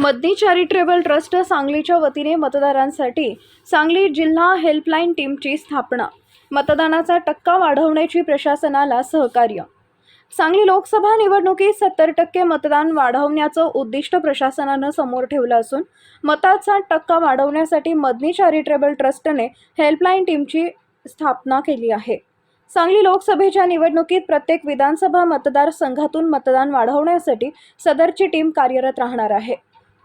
मदनी charitable trust सांगलीच्या वतीने मतदारांसाठी सांगली जिल्हा हेल्पलाईन टीमची स्थापना. मतदानाचा टक्का वाढवण्याची प्रशासनाला सहकार्य. सांगली लोकसभा निवडणुकीत सत्तर टक्के मतदान वाढवण्याचं उद्दिष्ट प्रशासनानं समोर ठेवलं असून मताचा टक्का वाढवण्यासाठी मदनी चॅरिटेबल ट्रस्टने हेल्पलाईन टीमची स्थापना केली आहे. सांगली लोकसभेच्या निवडणुकीत प्रत्येक विधानसभा मतदारसंघातून मतदान वाढवण्यासाठी सदरची टीम कार्यरत राहणार आहे.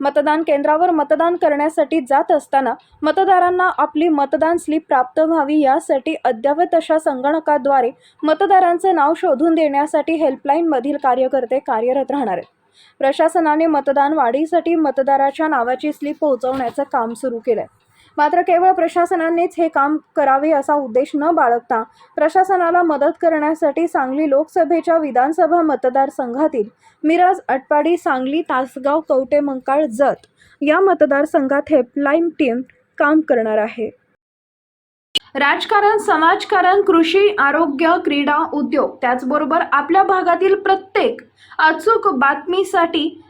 मतदान केंद्रावर मतदान करण्यासाठी जात असताना मतदारांना आपली मतदान स्लिप प्राप्त व्हावी यासाठी अद्ययावत अशा संगणकाद्वारे मतदारांचं नाव शोधून देण्यासाठी हेल्पलाईनमधील कार्यकर्ते कार्यरत राहणार आहेत. प्रशासनाने मतदान वाढीसाठी मतदाराच्या नावाची स्लिप पोहोचवण्याचं काम सुरू केलं आहे मात्र केवळ प्रशासनानेच हे काम करावे असा उद्देश न बाळगता प्रशासनाला मदत करण्यासाठी सांगली लोकसभेच्या विधानसभा मतदारसंघातील मिरज अटपाडी सांगली तासगाव कवटे मंकाळ जत या मतदारसंघात हेल्पलाईन टीम काम करणार आहे. राजकारण समाजकारण कृषी आरोग्य क्रीडा उद्योग त्याचबरोबर आपल्या भागातील प्रत्येक अचूक बातमीसाठी